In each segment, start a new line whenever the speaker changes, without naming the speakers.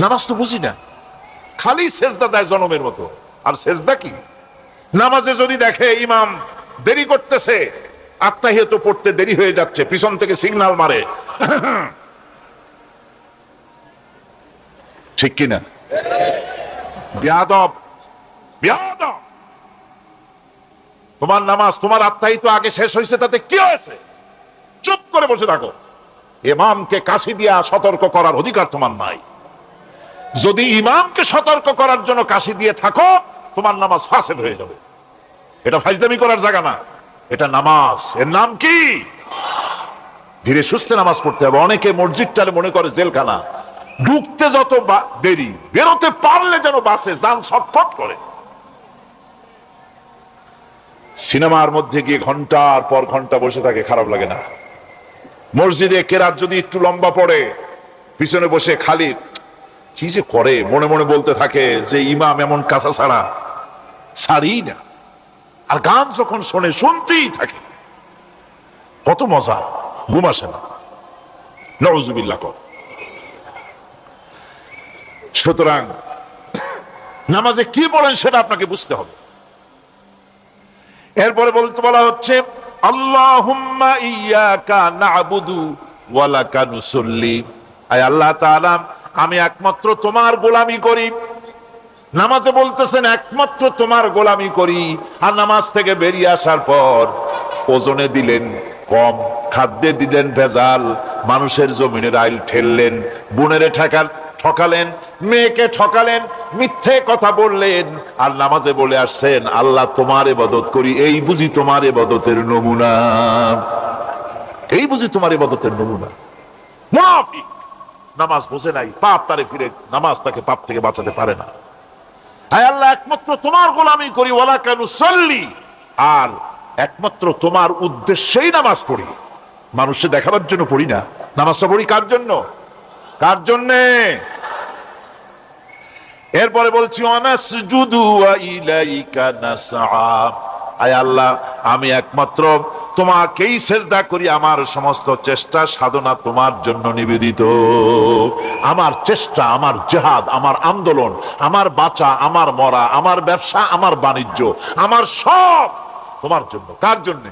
নামাজ তো বুঝি না। খালি সেজদা দেয় জনমের মতো। আর সেজদা কি? নামাজে যদি দেখে ইমাম দেরি করতেছে, আত্মাহিয়ত পড়তে দেরি হয়ে যাচ্ছে, পিছন থেকে সিগনাল মারে। ঠিক কিনা? বিয়াদব বিয়াদব। তোমার নামাজ, তোমার আত্মাহিত আগে শেষ হয়েছে, তাতে কি হয়েছে? চুপ করে বসে থাকো। ইমামকে কাশি দিয়া সতর্ক করার অধিকার তোমার নাই। যদি ইমামকে সতর্ক করার জন্য কাশি দিয়ে থাকো, তোমার নামাজ ফাঁসেদ হয়ে যাবে। এটা ফাইজদামি করার জায়গা না। এটা নামাজ। এর নাম কি? ধীরে সুস্থে নামাজ পড়তে হবে। অনেকে মসজিদ মসজিদটারে মনে করে জেলখানা। ঢুকতে যত দেরি, বেরোতে পারলে যেন বাসে যান ছটফট করে। সিনেমার মধ্যে গিয়ে ঘণ্টার পর ঘণ্টা বসে থাকে, খারাপ লাগে না। মসজিদে কেরাত যদি একটু লম্বা পড়ে, পিছনে বসে খালি কি যে করে? মনে মনে বলতে থাকে যে ইমাম এমন কাঁচা ছাড়া ছাড়ি না। আর গান যখন শোনে, শুনতেই থাকে। কত মজা, ঘুম আসে না। নজুবিল্লা কর। সুতরাং নামাজে কি বলেন সেটা আপনাকে বুঝতে হবে। এরপরে বলতে বলা হচ্ছে, আল্লাহুম্মা ইয়াকা না'বুদু ওয়া লাকা নুসাল্লি। আয় আল্লাহ তাআলা আমি একমাত্র তোমার গোলামি করি। নামাজে বলতেছেন, একমাত্র তোমার গোলামি করি। আর নামাজ থেকে বেরিয়ে আসার পর ওজনে দিলেন কম, খাদ্যে দিলেন ভেজাল, মানুষের জমিনের আইল ঠেললেন, বুনেরে ঠেকার ঠকালেন, মেয়েকে ঠকালেন, মিথ্যে কথা বললেন। আর নামাজে বলে আসছেন, আল্লাহ তোমার এবাদত করি, এই বুঝি তোমার এবাদতের নমুনা। এই বুঝি তোমার এবাদতের নমুনা। মুনাফিক। নামাজ বোঝে নাই, পাপ তারে ফিরে নামাজ তাকে পাপ থেকে বাঁচাতে পারে না। হায় আল্লাহ, একমাত্র তোমার গোলামি করি, ওয়ালা কেন সল্লি। আর একমাত্র তোমার উদ্দেশ্যেই নামাজ পড়ি। মানুষে দেখাবার জন্য পড়ি না। নামাজটা পড়ি কার জন্য? কার জন্যে? এরপরে বলছি, অনাসজুদু ওয়া ইলাইকা নাসআ। আয় আল্লাহ, আমি একমাত্র। তোমাকেই সেজদা করি, আমার সমস্ত চেষ্টা সাধনা তোমার জন্য নিবেদিত। আমার চেষ্টা, আমার জেহাদ, আমার আন্দোলন, আমার বাঁচা, আমার মরা, আমার ব্যবসা, আমার বাণিজ্য, আমার সব তোমার জন্য। কার জন্যে?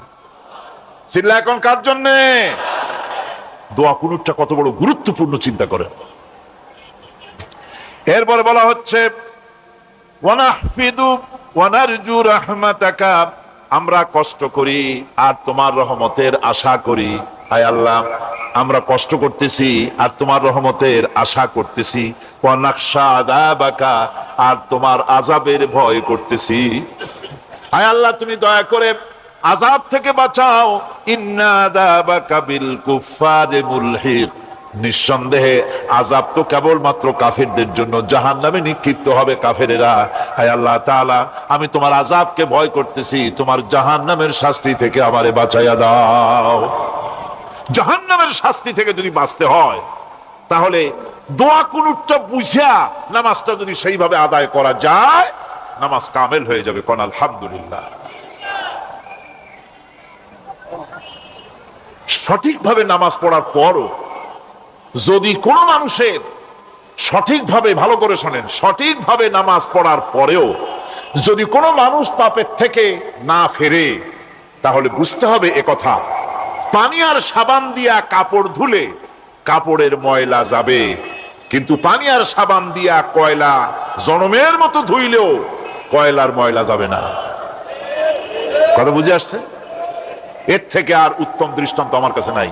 চিল্লা এখন কার জন্যে? দোয়া কুনুরটা কত বড় গুরুত্বপূর্ণ চিন্তা করেন এরপরে বলা হচ্ছে আমরা কষ্ট করি আর তোমার রহমতের আশা করি। আয় আল্লাহ, আমরা কষ্ট করতেছি আর তোমার রহমতের আশা করতেছি। আর তোমার আজাবের ভয় করতেছি। আয় আল্লাহ, তুমি দয়া করে আজাব থেকে বাঁচাও। ইন্না নিঃসন্দেহে আজাব তো কেবলমাত্র কাফেরদের জন্য জাহান নামে নিক্ষিপ্ত হবে কাফেরেরা। হায় আল্লাহ তাআলা, আমি তোমার আজাবকে ভয় করতেছি, তোমার জাহান নামের শাস্তি থেকে আমারে বাঁচাইয়া দাও। জাহান নামের শাস্তি থেকে যদি বাঁচতে হয়, তাহলে দোয়া কুনুরটা বুঝিয়া নামাজটা যদি সেইভাবে আদায় করা যায়, নামাজ কামেল হয়ে যাবে, কোন আলহামদুলিল্লাহ। সঠিকভাবে নামাজ পড়ার পরও যদি কোনো মানুষের সঠিকভাবে ভালো করে শোনেন, সঠিকভাবে নামাজ পড়ার পরেও যদি কোনো মানুষ পাপের থেকে না ফেরে, তাহলে বুঝতে হবে কথা। পানি আর সাবান দিয়া কাপড় ধুলে কাপড়ের ময়লা যাবে। কিন্তু পানি আর সাবান দিয়া কয়লা জনমের মতো ধুইলেও কয়লার ময়লা যাবে না। কথা বুঝে আসছে? এর থেকে আর উত্তম দৃষ্টান্ত আমার কাছে নাই।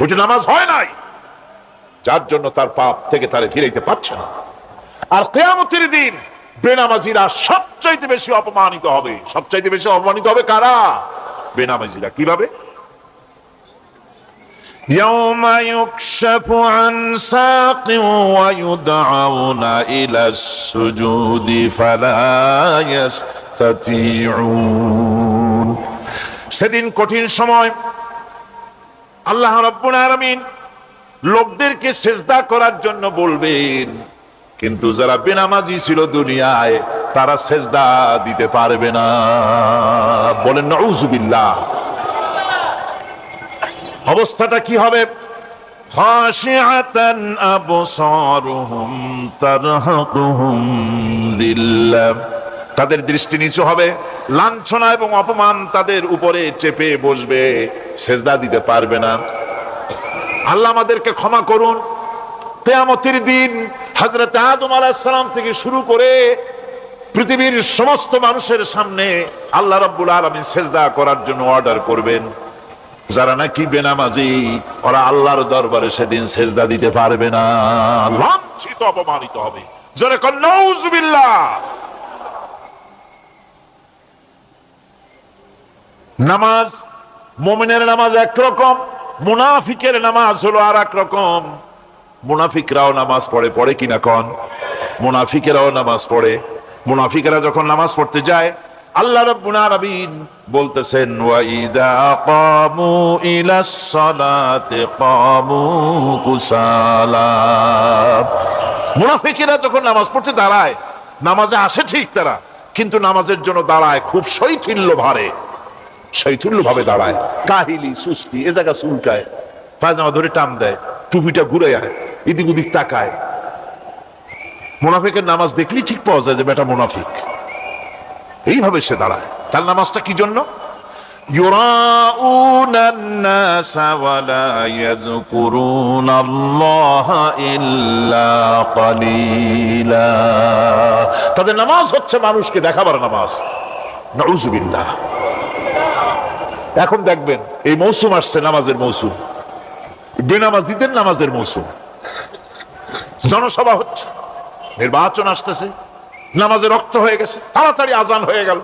ওইটা নামাজ হয় নাই যার জন্য তার পাপ থেকে তারে ফিরাইতে পারছে না আর কেয়ামতের দিন বেনামাজিরা সবচাইতে বেশি অপমানিত হবে সবচাইতে বেশি অপমানিত হবে কারা বেনামাজিরা কিভাবে يوم يكشف عن ساق ويدعون إلى السجود فلا يستطيعون সেদিন কঠিন সময় আল্লাহ রব্বুল লোকদেরকে সেজদা করার জন্য বলবেন, কিন্তু যারা বেনামাজি ছিল দুনিয়ায়, তারা সেজদা দিতে পারবে না। বলেন, নউজুবিল্লাহ। অবস্থাটা কি হবে? খাশিআতান আবসারুহুম তাদের দৃষ্টি নিচু হবে, লাঞ্ছনা এবং অপমান তাদের উপরে চেপে বসবে, সেজদা দিতে পারবে না। আল্লাহ আমাদেরকে ক্ষমা করুন। কেয়ামতের দিন হজরত আদম আলাহিসাল্লাম থেকে শুরু করে পৃথিবীর সমস্ত মানুষের সামনে আল্লাহ রাব্বুল আলামিন সেজদা করার জন্য অর্ডার করবেন। যারা নাকি বেনামাজি, ওরা আল্লাহর দরবারে সেদিন সেজদা দিতে পারবে না। লাঞ্ছিত, অপমানিত হবে। জোরে কর নামাজ, মোমেনের নামাজ একরকম, মুনাফিকের নামাজ হলো আর এক রকম মুনাফিকরাও নামাজ পড়ে পড়ে কিনা কন? মুনাফিকেরাও নামাজ পড়ে। মুনাফিকেরা যখন নামাজ পড়তে যায়, আল্লাহ রাব্বুল আলামিন বলতেছেন মুনাফিকেরা যখন নামাজ পড়তে দাঁড়ায়, নামাজে আসে ঠিক তারা, কিন্তু নামাজের জন্য দাঁড়ায় খুব শৈথিল্য ভারে। শৈথুল্য ভাবে দাঁড়ায়। কাহিলি সুস্তি এ জায়গা চুলকায়। পায়জামা ধরে টান দেয়, টুপিটা ঘুরে আয়, এদিক ওদিক তাকায়। মোনাফিকের নামাজ দেখলেই ঠিক পাওয়া যায় যে বেটা মোনাফিক। এইভাবে সে দাঁড়ায়। তার নামাজটা কি জন্য? তাদের নামাজ হচ্ছে মানুষকে দেখাবার নামাজ। নজুবিল্লা এখন দেখবেন, এই মৌসুম আসছে, নামাজের মৌসুম। বেনামাজিদের নামাজের মৌসুম। জনসভা হচ্ছে, নির্বাচন আসতেছে নামাজে রক্ত হয়ে গেছে, তাড়াতাড়ি আজান হয়ে গেল।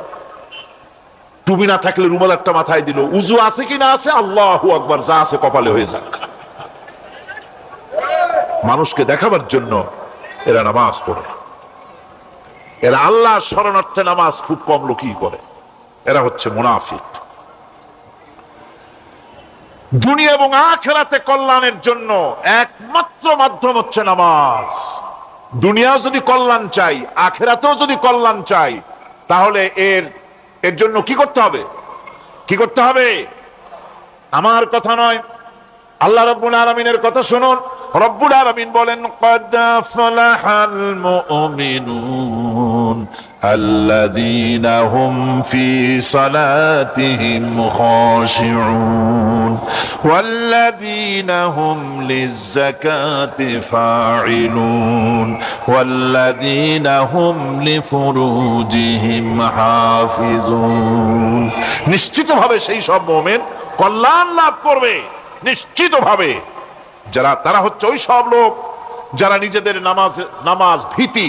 টুবি না থাকলে রুমাল একটা মাথায় দিল, উজু আছে কি না আছে, আল্লাহু আকবার, যা আছে কপালে হয়ে যাক। মানুষকে দেখাবার জন্য এরা নামাজ পড়ে। এরা আল্লাহ শরণার্থে নামাজ খুব কম লোকই করে। এরা হচ্ছে মুনাফিক। দুনিয়া এবং আখেরাতে কল্যাণের জন্য একমাত্র মাধ্যম হচ্ছে নামাজ। দুনিয়া যদি কল্যাণ চাই, আখেরাতেও যদি কল্যাণ চাই, তাহলে এর এর জন্য কি করতে হবে? কি করতে হবে? আমার কথা নয়। আল্লাহ রব্বুল আলমিনের কথা শুনুন। রব্বুল আলমিন বলেন الذين هم في صلاتهم خاشعون والذين هم للزكاة فاعلون والذين هم لفروجهم حافظون নিশ্চিতভাবে সেই সব মোমেন কল্যাণ লাভ করবে নিশ্চিতভাবে যারা তারা হচ্ছে ওই সব লোক যারা নিজেদের নামাজ নামাজ ভীতি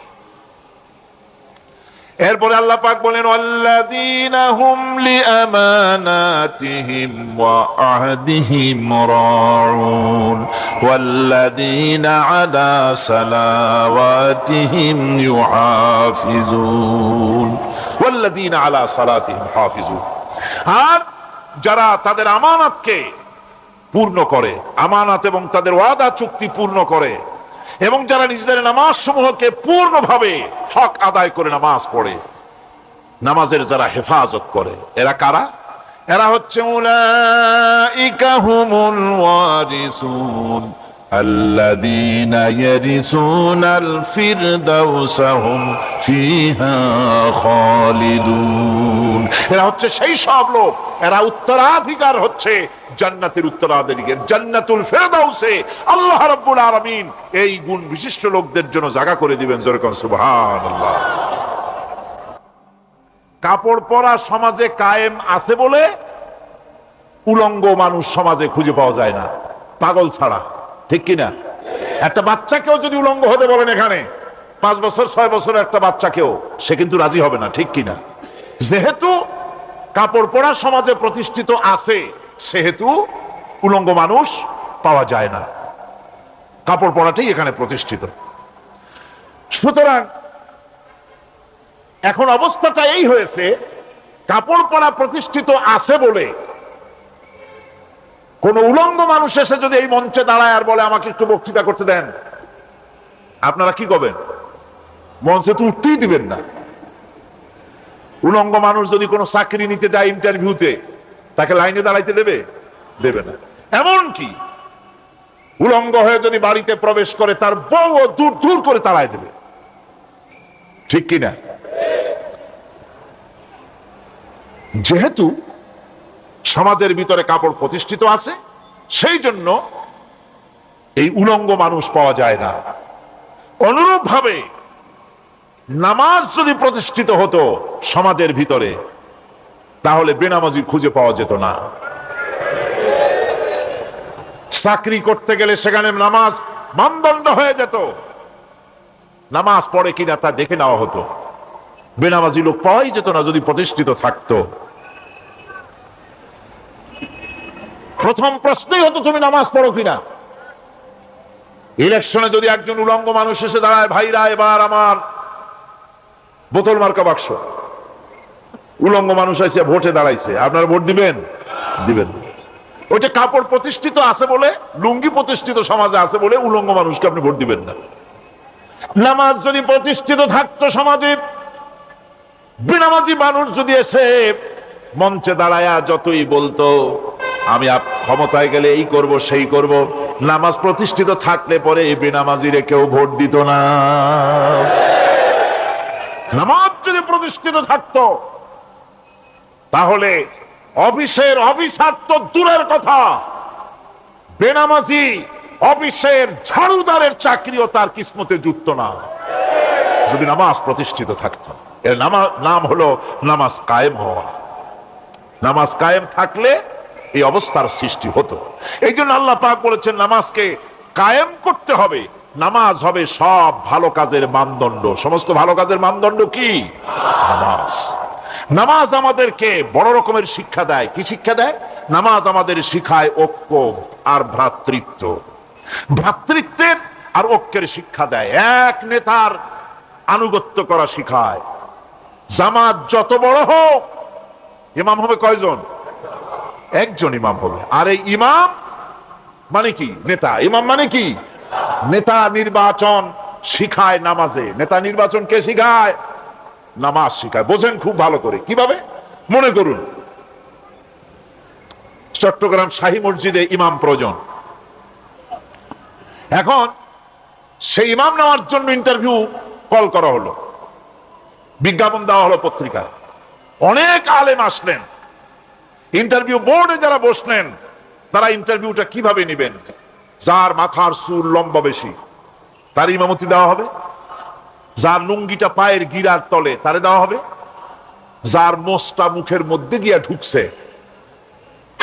এরপরে আল্লাহ পাক বলেন, আল্লাযীনা হুম লিআমানাতিহিম ওয়া আহদিহিম রাউন। ওয়াল্লাযীনা আলা সালাওয়াতিহিম ইউহাফিজুন। ওয়াল্লাযীনা আলা সালাতিহিম হাফিজুন। আর যারা তাদের আমানতকে পূর্ণ করে, আমানত এবং তাদের ওয়াদা চুক্তি পূর্ণ করে এবং যারা নিজেদের নামাজ সমূহকে পূর্ণভাবে হক আদায় করে নামাজ পড়ে, নামাজের যারা হেফাজত করে, এরা কারা? এরা হচ্ছে উলাইকা হুমুল ওয়ারিসুন। الذين يرثون الفردوس هم فيها خالدون এরা হচ্ছে সেই সব লোক এরা উত্তরাধিকার হচ্ছে জান্নাতের উত্তরাধিকার জান্নাতুল ফেরদাউসে আল্লাহ রাব্বুল আলামিন এই গুণ বিশিষ্ট লোকদের জন্য জায়গা করে দিবেন যেরকম সুবহানাল্লাহ কাপড় পরা সমাজে কায়েম আছে বলে উলঙ্গ মানুষ সমাজে খুঁজে পাওয়া যায় না পাগল ছাড়া ঠিক কিনা? একটা বাচ্চাকেও যদি উলঙ্গ হতে বলেন এখানে, পাঁচ বছর, ছয় বছর একটা বাচ্চাকেও, সে কিন্তু রাজি হবে না, ঠিক কিনা? যেহেতু কাপড় পরা সমাজে প্রতিষ্ঠিত আছে, সেহেতু উলঙ্গ মানুষ পাওয়া যায় না। কাপড় পরাটাই এখানে প্রতিষ্ঠিত। সুতরাং এখন অবস্থাটা এই হয়েছে, কাপড় পরা প্রতিষ্ঠিত আছে বলে কোন উলঙ্গ মানুষ এসে যদি এই মঞ্চে দাঁড়ায় আর বলে, আমাকে একটু বক্তৃতা করতে দেন। আপনারা কি করবেন? মঞ্চে তো উঠতেই দিবেন না। উলঙ্গ মানুষ যদি কোনো চাকরি নিতে যায় ইন্টারভিউতে, তাকে লাইনে দাঁড়াইতে দেবে? দেবে না। এমন কি উলঙ্গ হয়ে যদি বাড়িতে প্রবেশ করে, তার বউ দূর দূর করে তাড়ায় দেবে। ঠিক কিনা? যেহেতু সমাজের ভিতরে কাপড় প্রতিষ্ঠিত আছে, সেই জন্য এই উলঙ্গ মানুষ পাওয়া যায় না। অনুরূপ ভাবে নামাজ যদি প্রতিষ্ঠিত হতো সমাজের ভিতরে, তাহলে বেনামাজি খুঁজে পাওয়া যেত না। চাকরি করতে গেলে সেখানে নামাজ মানদণ্ড হয়ে যেত। নামাজ পড়ে কিনা তা দেখে নেওয়া হতো। বেনামাজি লোক পাওয়াই যেত না যদি প্রতিষ্ঠিত থাকতো। প্রথম প্রশ্নই হতো তুমি নামাজ পড়ো কিনা। ইলেকশনে যদি একজন উলঙ্গ মানুষ এসে দাঁড়ায়, ভাইরা, এবার আমার বোতল মার্কা বাক্স। উলঙ্গ মানুষ এসে ভোটে দাঁড়াইছে। আপনারা ভোট দিবেন? দিবেন। ওইটা কাপড় প্রতিষ্ঠিত আছে বলে, লুঙ্গি প্রতিষ্ঠিত সমাজে আছে বলে উলঙ্গ মানুষকে আপনি ভোট দিবেন না। নামাজ যদি প্রতিষ্ঠিত থাকতো সমাজে, বেনামাজি মানুষ যদি এসে মঞ্চে দাঁড়ায়া যতই বলতো আমি ক্ষমতায় গেলে এই করব, সেই করব। নামাজ প্রতিষ্ঠিত থাকলে পরে এই বেনামাজিরে কেউ ভোট দিত না। নামাজ যদি প্রতিষ্ঠিত থাকতো, তাহলে অফিসের অফিসার তো দূরের কথা। বেনামাজি অফিসের ঝাড়ুদারের চাকরিও তার কিসমতে যুক্ত না। যদি নামাজ প্রতিষ্ঠিত থাকতো, এর নামা নাম হলো নামাজ কায়েম হওয়া। নামাজ কায়েম থাকলে এই অবস্থার সৃষ্টি হতো। এই জন্য আল্লাহ পাক বলেছেন, নামাজকে কায়েম করতে হবে। নামাজ হবে সব ভালো কাজের মানদণ্ড। সমস্ত ভালো কাজের মানদণ্ড কি? নামাজ। নামাজ আমাদেরকে বড় রকমের শিক্ষা দেয়। কি শিক্ষা দেয়? নামাজ আমাদের শিখায় ঐক্য আর ভ্রাতৃত্ব। ভ্রাতৃত্বের আর ঐক্যের শিক্ষা দেয়। এক নেতার আনুগত্য করা শিখায়। জামাত যত বড় হোক, ইমাম হবে কয়জন? একজন ইমাম হবে। আর এই ইমাম মানে কি? নেতা। ইমাম মানে কি? নেতা নির্বাচন শিখায় নামাজে। নেতা নির্বাচন কে শিখায়? নামাজ শিখায়। বোঝেন খুব ভালো করে। কীভাবে? মনে করুন। চট্টগ্রাম শাহী মসজিদে ইমাম প্রয়োজন। এখন সেই ইমাম নেওয়ার জন্য ইন্টারভিউ কল করা হলো। বিজ্ঞাপন দেওয়া হলো পত্রিকায়। অনেক আলেম আসলেন। ইন্টারভিউ বোর্ডে যারা বসলেন, তারা ইন্টারভিউটা কীভাবে নেবেন? যার মাথার চুল লম্বা বেশি, তার ইমামতি দেওয়া হবে। যার লুঙ্গিটা পায়ের গিরার তলে, তারে দেওয়া হবে। যার মোষটা মুখের মধ্যে গিয়া ঢুকছে,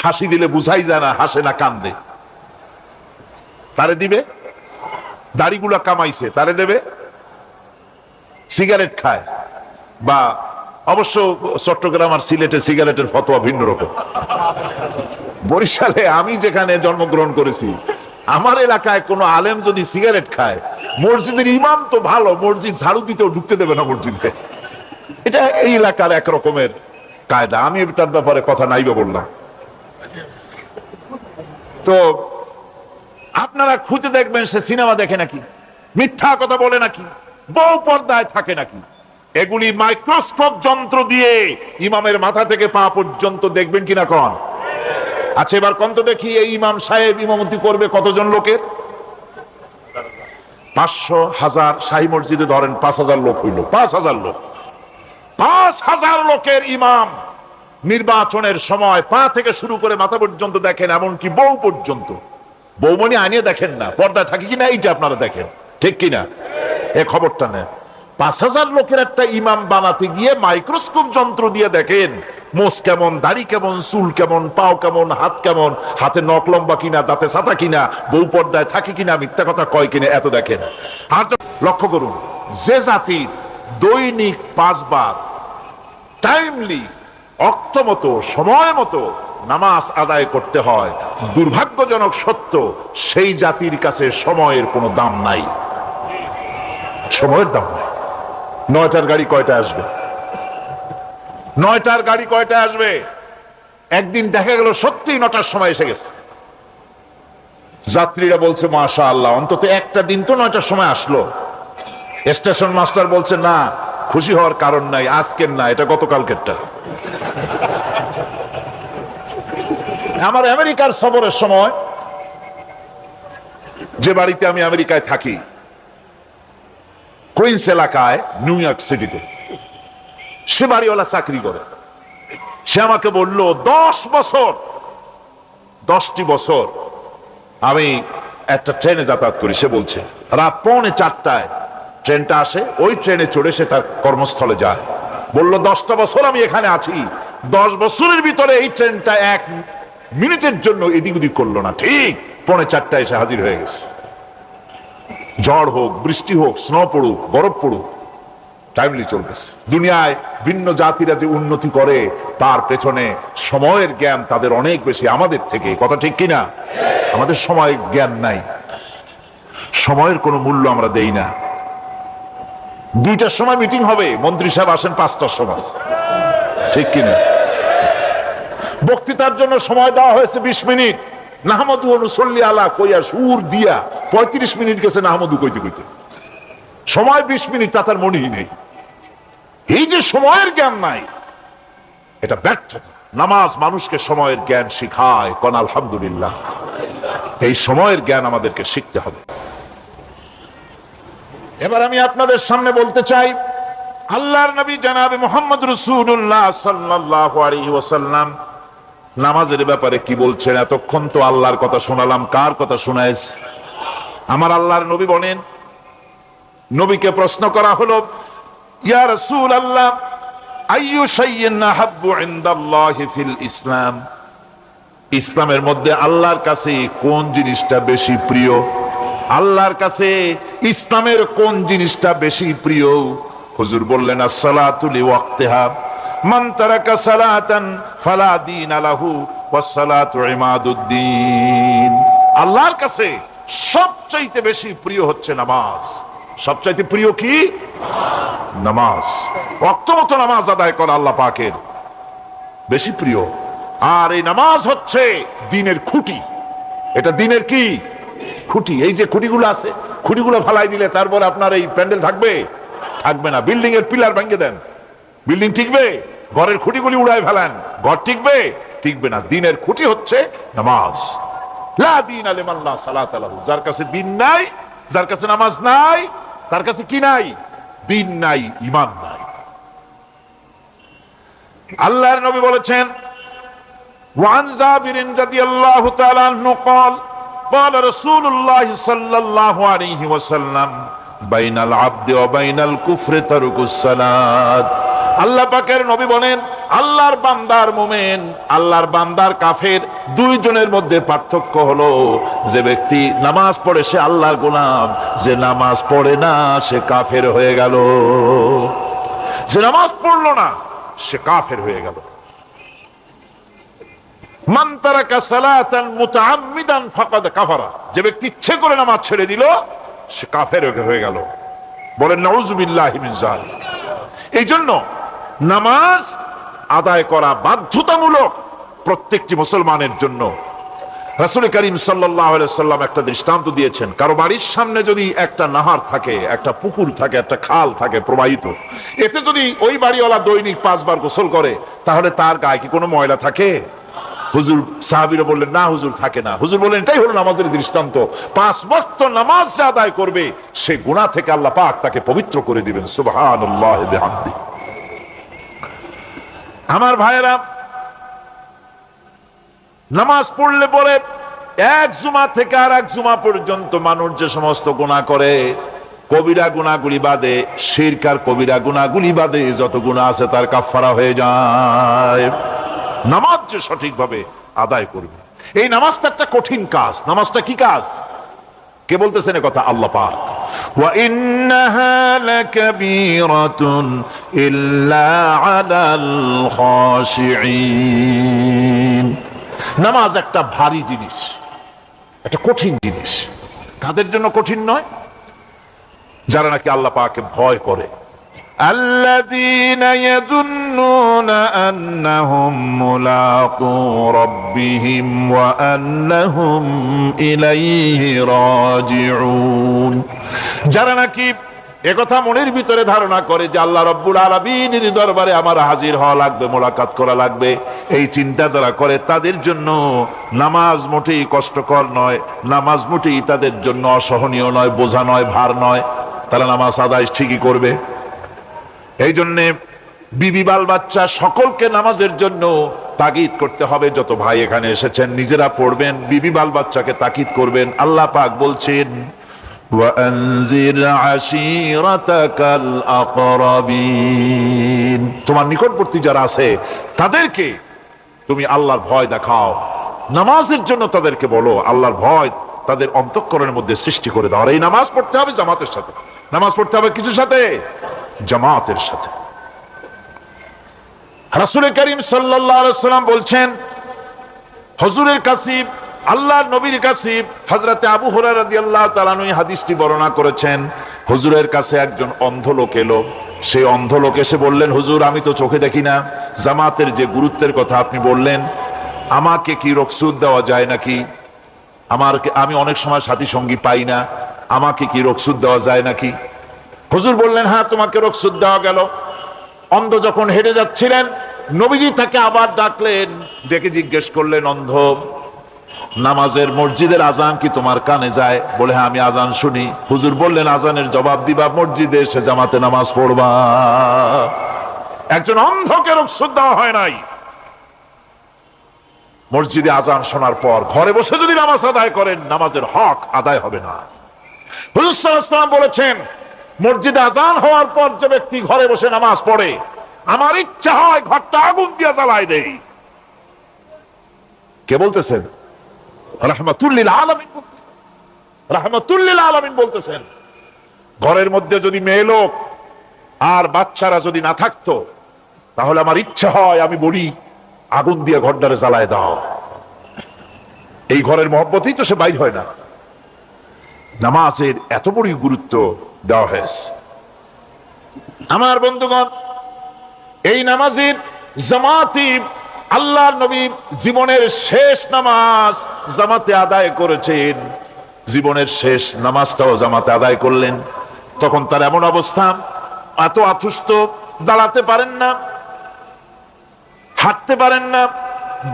হাসি দিলে বুঝাই যায় না, হাসে না, কান্দে। তারে দিবে? দাড়িগুলা কামাইছে, তারে দেবে? সিগারেট খায় বা অবশ্য চট্টগ্রাম আর সিলেটে সিগারেটের ফতোয়া ভিন্ন রকম। বরিশালে আমি যেখানে জন্মগ্রহণ করেছি, আমার এলাকায় কোনো আলেম যদি সিগারেট খায়, মসজিদের ইমাম তো ভালো, মসজিদ ঝাড়ু দিতেও ঢুকতে দেবে না মসজিদে। এটা এই এলাকার এক রকমের কায়দা। আমি এটার ব্যাপারে কথা নাইবে বললাম। তো আপনারা খুঁজে দেখবেন সে সিনেমা দেখে নাকি, মিথ্যা কথা বলে নাকি, বউ পর্দায় থাকে নাকি। এগুলি মাইক্রোস্কোপ যন্ত্র দিয়ে ইমামের মাথা থেকে পা পর্যন্ত দেখবেন কিনা কন? আচ্ছা এবার কন্ত দেখি এই ইমাম সাহেব ইমামতি করবে কতজন লোকের? পাঁচশো হাজার শাহী মসজিদে ধরেন পাঁচ হাজার লোক হইল, পাঁচ হাজার লোক। পাঁচ হাজার লোকের ইমাম নির্বাচনের সময় পা থেকে শুরু করে মাথা পর্যন্ত দেখেন, এমনকি বউ পর্যন্ত। বৌমনি আনিয়ে দেখেন না, পর্দায় থাকে কিনা, এইটা আপনারা দেখেন, ঠিক কিনা? এ খবরটা নেন। পাঁচ হাজার লোকের একটা ইমাম বানাতে গিয়ে মাইক্রোস্কোপ যন্ত্র দিয়ে দেখেন মোষ কেমন, দাড়ি কেমন, চুল কেমন, পাও কেমন, হাত কেমন, হাতে নখ লম্বা কিনা, দাঁতে সাতা কিনা, বউ পর্দায় থাকে কিনা, মিথ্যা কথা কয় কিনা, এত দেখেন। আর লক্ষ্য করুন, যে জাতির দৈনিক পাঁচবার টাইমলি অক্তমত সময় মতো নামাজ আদায় করতে হয়, দুর্ভাগ্যজনক সত্য, সেই জাতির কাছে সময়ের কোনো দাম নাই। সময়ের দাম নাই। নয়টার গাড়ি কয়টা আসবে? নয়টার গাড়ি কয়টা আসবে? একদিন দেখা গেল সত্যি নটার সময় এসে গেছে। যাত্রীরা বলছে মাশা আল্লাহ অন্তত একটা দিন তো নয়টার সময় আসলো। স্টেশন মাস্টার বলছে, না, খুশি হওয়ার কারণ নাই, আজকের না, এটা গতকালকেরটা। আমার আমেরিকার সফরের সময় যে বাড়িতে আমি আমেরিকায় থাকি কুইন্স এলাকায় নিউ ইয়র্ক সিটিতে সে বাড়িওয়ালা চাকরি করে। সে আমাকে বলল, দশ বছর, দশটি বছর আমি একটা ট্রেনে যাতায়াত করি। সে বলছে, রাত পৌনে চারটায় ট্রেনটা আসে, ওই ট্রেনে চড়ে সে তার কর্মস্থলে যায়। বলল, দশটা বছর আমি এখানে আছি। দশ বছরের ভিতরে এই ট্রেনটা এক মিনিটের জন্য এদিক ওদিক করল না। ঠিক, পৌনে চারটায় এসে হাজির হয়ে গেছে। ঝড় হোক, বৃষ্টি হোক, স্নো পড়ুক, বরফ পড়ুক টাইমলি চলতেছে। দুনিয়ায় ভিন্ন জাতিরা যে উন্নতি করে, তার পেছনে সময়ের জ্ঞান তাদের অনেক বেশি আমাদের থেকে। কথা ঠিক কিনা? আমাদের সময় জ্ঞান নাই। সময়ের কোনো মূল্য আমরা দেই না। দুইটার সময় মিটিং হবে। মন্ত্রী সাহেব আসেন পাঁচটার সময়। ঠিক কিনা? বক্তৃতার জন্য সময় দেওয়া হয়েছে বিশ মিনিট। নামাজ মানুষকে সময়ের জ্ঞান শিখায়, কোন আলহামদুলিল্লাহ। এই সময়ের জ্ঞান আমাদেরকে শিখতে হবে। এবার আমি আপনাদের সামনে বলতে চাই, আল্লাহর নবী জানাবে মোহাম্মদ রসুল্লাহ সাল্লাহ আলাইহি ওয়াসাল্লাম নামাজের ব্যাপারে কি বলছেন? এতক্ষণ তো আল্লাহর কথা শোনালাম। কার কথা শোনাইছে আমার আল্লাহর নবী বলেন, নবীকে প্রশ্ন করা হলো, ইয়া ইসলাম? ইসলামের মধ্যে আল্লাহর কাছে কোন জিনিসটা বেশি প্রিয়? আল্লাহর কাছে ইসলামের কোন জিনিসটা বেশি প্রিয়? হুজুর বললেন, আসসালাতু লিওয়াক্তিহা মান তারাকা সালাতান ফালা দীন লাহু ওয়াসসালাতু ইমাদুদ্দিন। আল্লাহর কাছে সবচাইতে বেশি প্রিয় হচ্ছে নামাজ। সবচাইতে প্রিয় কি? নামাজ। অক্তমত নামাজ আদায় করা আল্লাহ পাকের বেশি প্রিয়। আর এই নামাজ হচ্ছে দিনের খুঁটি। এটা দিনের কি? খুঁটি। এই যে খুঁটিগুলো আছে, খুঁটিগুলো ফালাই দিলে তারপর আপনার এই প্যান্ডেল থাকবে? থাকবে না। বিল্ডিং এর পিলার ভেঙে দেন। বিল্ডিং টিকবে ঘরের খুঁটিগুলি উড়ায় ফেলেন ঘর টিকবে টিকবে না দিনের খুঁটি হচ্ছে নামাজ লা দিন আলিমান লা সালাত আলাহু। যার কাছে দিন নাই যার কাছে নামাজ নাই তার কাছে কি নাই দিন নাই ইমান নাই আল্লাহর নবী বলেছেন وعن جابر رضي الله تعالى عنه قال قال رسول الله صلى الله عليه وسلم بين العبد وبين الكفر ترك الصلاة আল্লাহ পাকের নবী বলেন, আল্লাহর বান্দার মোমেন, আল্লাহর বান্দার কাফের, দুইজনের মধ্যে পার্থক্য হলো, যে ব্যক্তি নামাজ পড়ে সে আল্লাহর গোলাম, যে নামাজ পড়ে না সে কাফের হয়ে গেল। যে নামাজ পড়ল না, সে কাফের হয়ে গেল। যে ব্যক্তি ইচ্ছে করে নামাজ ছেড়ে দিল, সে কাফের হয়ে গেল। বলেন এই জন্য নামাজ আদায় করা বাধ্যতামূলক প্রত্যেকটি মুসলমানের জন্য। রাসূল করিম সাল্লাম একটা দৃষ্টান্ত দিয়েছেন, কারও বাড়ির সামনে যদি একটা নাহার থাকে, একটা পুকুর থাকে, একটা খাল থাকে প্রবাহিত, এতে যদি ওই বাড়িওয়ালা দৈনিক পাঁচবার গোসল করে, তাহলে তার গায়ে কি কোনো ময়লা থাকে? হুজুর সাহাবিরা বললেন, না হুজুর, থাকে না। হুজুর বললেন, এটাই হলো নামাজের দৃষ্টান্ত। পাঁচ বক্ত নামাজ আদায় করবে, সে গুনাহ থেকে আল্লাহ পাক তাকে পবিত্র করে দিবেন। বিহামদি আমার ভাইয়েরা, নামাজ পড়লে পরে এক জুমা থেকে আর এক জুমা পর্যন্ত মানুষ যে সমস্ত গুনাহ করে, কবিরা গুণাগুলি বাদে, শিরকার কবিরা গুণাগুলি বাদে, যত গুণা আছে তার কাফারা হয়ে যায়। নামাজ যে সঠিকভাবে আদায় করবে। এই নামাজটা একটা কঠিন কাজ। নামাজটা কি কাজ? কে বলতেছেন এ কথা আল্লাহ পাক وإنها لكبيرة إلا على الخاشعين নামাজ একটা ভারী জিনিস একটা কঠিন জিনিস কাদের জন্য কঠিন নয় যারা নাকি আল্লাহ পাকে ভয় করে الذين يظنون أنهم ملاقو ربهم وأنهم إليه راجعون যারা নাকি একথা মনের ভিতরে ধারণা করে যে আল্লাহ রব্বুল আলমিনের দরবারে আমার হাজির হওয়া লাগবে মোলাকাত করা লাগবে এই চিন্তা যারা করে তাদের জন্য নামাজ মোটেই কষ্টকর নয় নামাজ মোটেই তাদের জন্য অসহনীয় নয় বোঝা নয় ভার নয় তারা নামাজ আদায় ঠিকই করবে এই জন্যে বিবি বাল বাচ্চা সকলকে নামাজের জন্য তাগিদ করতে হবে। যত ভাই এখানে এসেছেন, নিজেরা পড়বেন, বিবি বাল বাচ্চাকে তাকিদ করবেন। আল্লাহ পাক বলছেন তোমার নিকটবর্তী যারা আছে, তাদেরকে তুমি আল্লাহর ভয় দেখাও। নামাজের জন্য তাদেরকে বলো, আল্লাহর ভয় তাদের অন্তঃকরণের মধ্যে সৃষ্টি করে দাও। আর এই নামাজ পড়তে হবে জামাতের সাথে। নামাজ পড়তে হবে কিছুর সাথে? জামাতের সাথে। রাসুল করিম সাল্লাম বলছেন, হজুরের কাসিব আল্লাহ নবীর কাসিব হজরতে আবু হুরারদি হাদিসটি বর্ণনা করেছেন, হুজুরের কাছে একজন অন্ধ লোক এলো। সেই অন্ধ লোক এসে বললেন, হুজুর, আমি তো চোখে দেখি না। জামাতের যে গুরুত্বের কথা আপনি বললেন, আমাকে কি রকসুদ দেওয়া যায় নাকি? আমার আমি অনেক সময় সাথী সঙ্গী পাই না। আমাকে কি রকসুদ দেওয়া যায় নাকি? হুজুর বললেন হ্যাঁ তোমাকে রকসুদ দেওয়া গেল। অন্ধ যখন হেঁটে যাচ্ছিলেন, নবীজি তাকে আবার ডাকলেন ডেকে জিজ্ঞেস করলেন, অন্ধ, নামাজের মসজিদের আজান কি তোমার কানে যায়? বলে হ্যাঁ আমি আজান শুনি। হুজুর বললেন আজানের জবাব দিবা, মসজিদে এসে জামাতে নামাজ পড়বা। একজন অন্ধকে রকসুদ দেওয়া হয় নাই। মসজিদে আজান শোনার পর ঘরে বসে যদি নামাজ আদায় করেন, নামাজের হক আদায় হবে না। হুজুর বলেছেন মসজিদে আজান হওয়ার পর যে ব্যক্তি ঘরে বসে নামাজ পড়ে, আমার ইচ্ছা হয় ঘরটা আগুন দিয়ে জ্বালাই দেই। কে বলতেছেন? রহমাতুল্লিল আলামিন রহমাতুল্লিল আলামিন বলতেছেন। ঘরের মধ্যে যদি মেয়ে লোক আর বাচ্চারা যদি না থাকতো, তাহলে আমার ইচ্ছা হয় আমি বলি, আগুন দিয়ে ঘরটারে জ্বালায় দাও। এই ঘরের মহব্বতেই তো সে বাইর হয় না। নামাজের এত বড়ই গুরুত্ব দেওয়া হয়েছে। আমার বন্ধুগণ, এই নামাজের জামাতি আল্লাহ নবী জীবনের শেষ নামাজ জামাতে আদায় করেছেন। জীবনের শেষ নামাজটাও জামাতে আদায় করলেন। তখন তার এমন অবস্থা, এত আতুষ্ট দাঁড়াতে পারেন না, হাঁটতে পারেন না।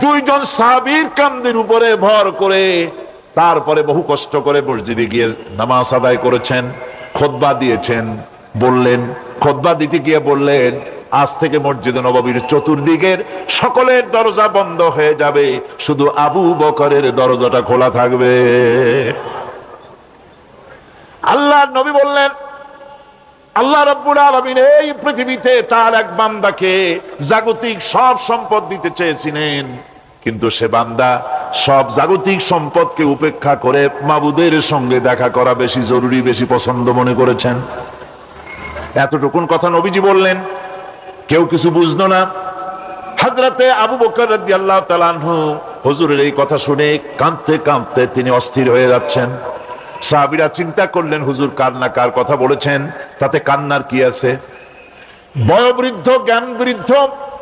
দুইজন সাহাবীর কান্দির উপরে ভর করে তারপরে বহু কষ্ট করে মসজিদে গিয়ে নামাজ আদায় করেছেন। খোদবা দিয়েছেন, বললেন, খোদবা দিতে গিয়ে বললেন, আজ থেকে মসজিদে নবাবীর চতুর্দিকের সকলের দরজা বন্ধ হয়ে যাবে, শুধু আবু বকরের দরজাটা খোলা থাকবে। আল্লাহ নবী বললেন, আল্লাহ রব্বুল আলমিন এই পৃথিবীতে তার এক বান্দাকে জাগতিক সব সম্পদ দিতে চেয়েছিলেন। কিন্তু সে বান্দা সব জাগতিক সম্পদকে উপেক্ষা করে মাবুদের সঙ্গে দেখা করা বেশি জরুরি, বেশি পছন্দ মনে করেছেন। এতটুকুন কথা নবীজি বললেন, কেউ কিছু বুঝলো না। হাজরাতে আবু বকর রাদি আল্লাহ তালানহু হুজুরের এই কথা শুনে কাঁদতে কাঁদতে তিনি অস্থির হয়ে যাচ্ছেন। সাহাবিরা চিন্তা করলেন, হুজুর কার না কার কথা বলেছেন, তাতে কান্নার কি আছে? বয়োবৃদ্ধ জ্ঞান বৃদ্ধ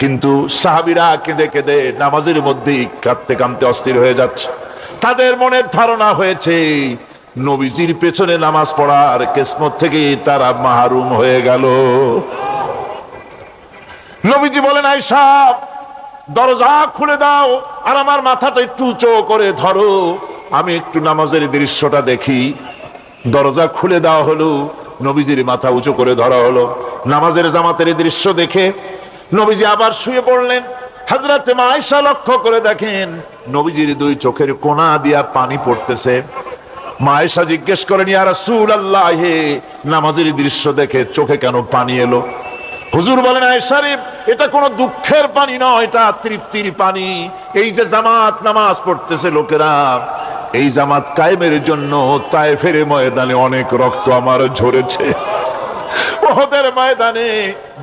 কিন্তু সাহাবিরা কেঁদে কেঁদে নামাজের মধ্যেই কাঁদতে কাঁদতে অস্থির হয়ে যাচ্ছে। তাদের মনের ধারণা হয়েছে, নবীজির পেছনে নামাজ পড়ার কেসমত থেকে তারা মাহরুম হয়ে গেল। নবীজি বলেন আয়সা দরজা খুলে দাও আর আমার মাথাটা একটু উঁচু করে ধরো। আমি একটু নামাজের দৃশ্যটা দেখি। দরজা খুলে দেওয়া হলো, নবীজির মাথা উঁচু করে ধরা হলো। নামাজের জামাতের দৃশ্য দেখে নবীজি আবার শুয়ে পড়লেন। হাজরাতে মাইশা লক্ষ্য করে দেখেন, নবীজির দুই চোখের কোনা দিয়া পানি পড়তেছে। মায়েশা জিজ্ঞেস করেন, ইয়া রাসূল আল্লাহ নামাজের দৃশ্য দেখে চোখে কেন পানি এলো? হুজুর বলেন আয়সারিফ এটা কোনো দুঃখের পানি নয়, এটা তৃপ্তির পানি। এই যে জামাত নামাজ পড়তেছে লোকেরা, এই জামাত কায়েমের জন্য তায়েফের ময়দানে অনেক রক্ত আমার ঝরেছে। ওহদের ময়দানে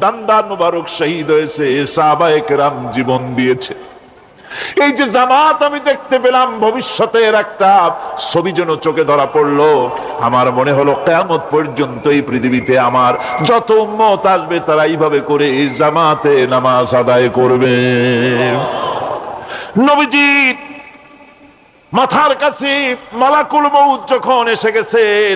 দান্দার মুবারক শহীদ হয়েছে, সাহাবায়ে কেরাম জীবন দিয়েছে। এই যে জামাত আমি দেখতে পেলাম, ভবিষ্যতের একটা ছবি যেন চোখে ধরা পড়ল, আমার মনে হলো কেমত পর্যন্ত এই পৃথিবীতে আমার যত উম্মত আসবে তারা এইভাবে করে এই জামাতে নামাজ আদায় করবে। নবীজি, মাথার কাছে মালাকুল মৌত যখন এসে গেছেন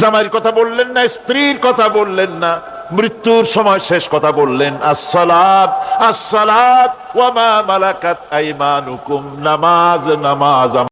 জামাইয়ের কথা বললেন না, স্ত্রীর কথা বললেন না, মৃত্যুর সময় শেষ কথা বললেন, আসসালাত আসসালাত, ওয়া মা মালাকাত আইমানুকুম, নামাজ নামাজ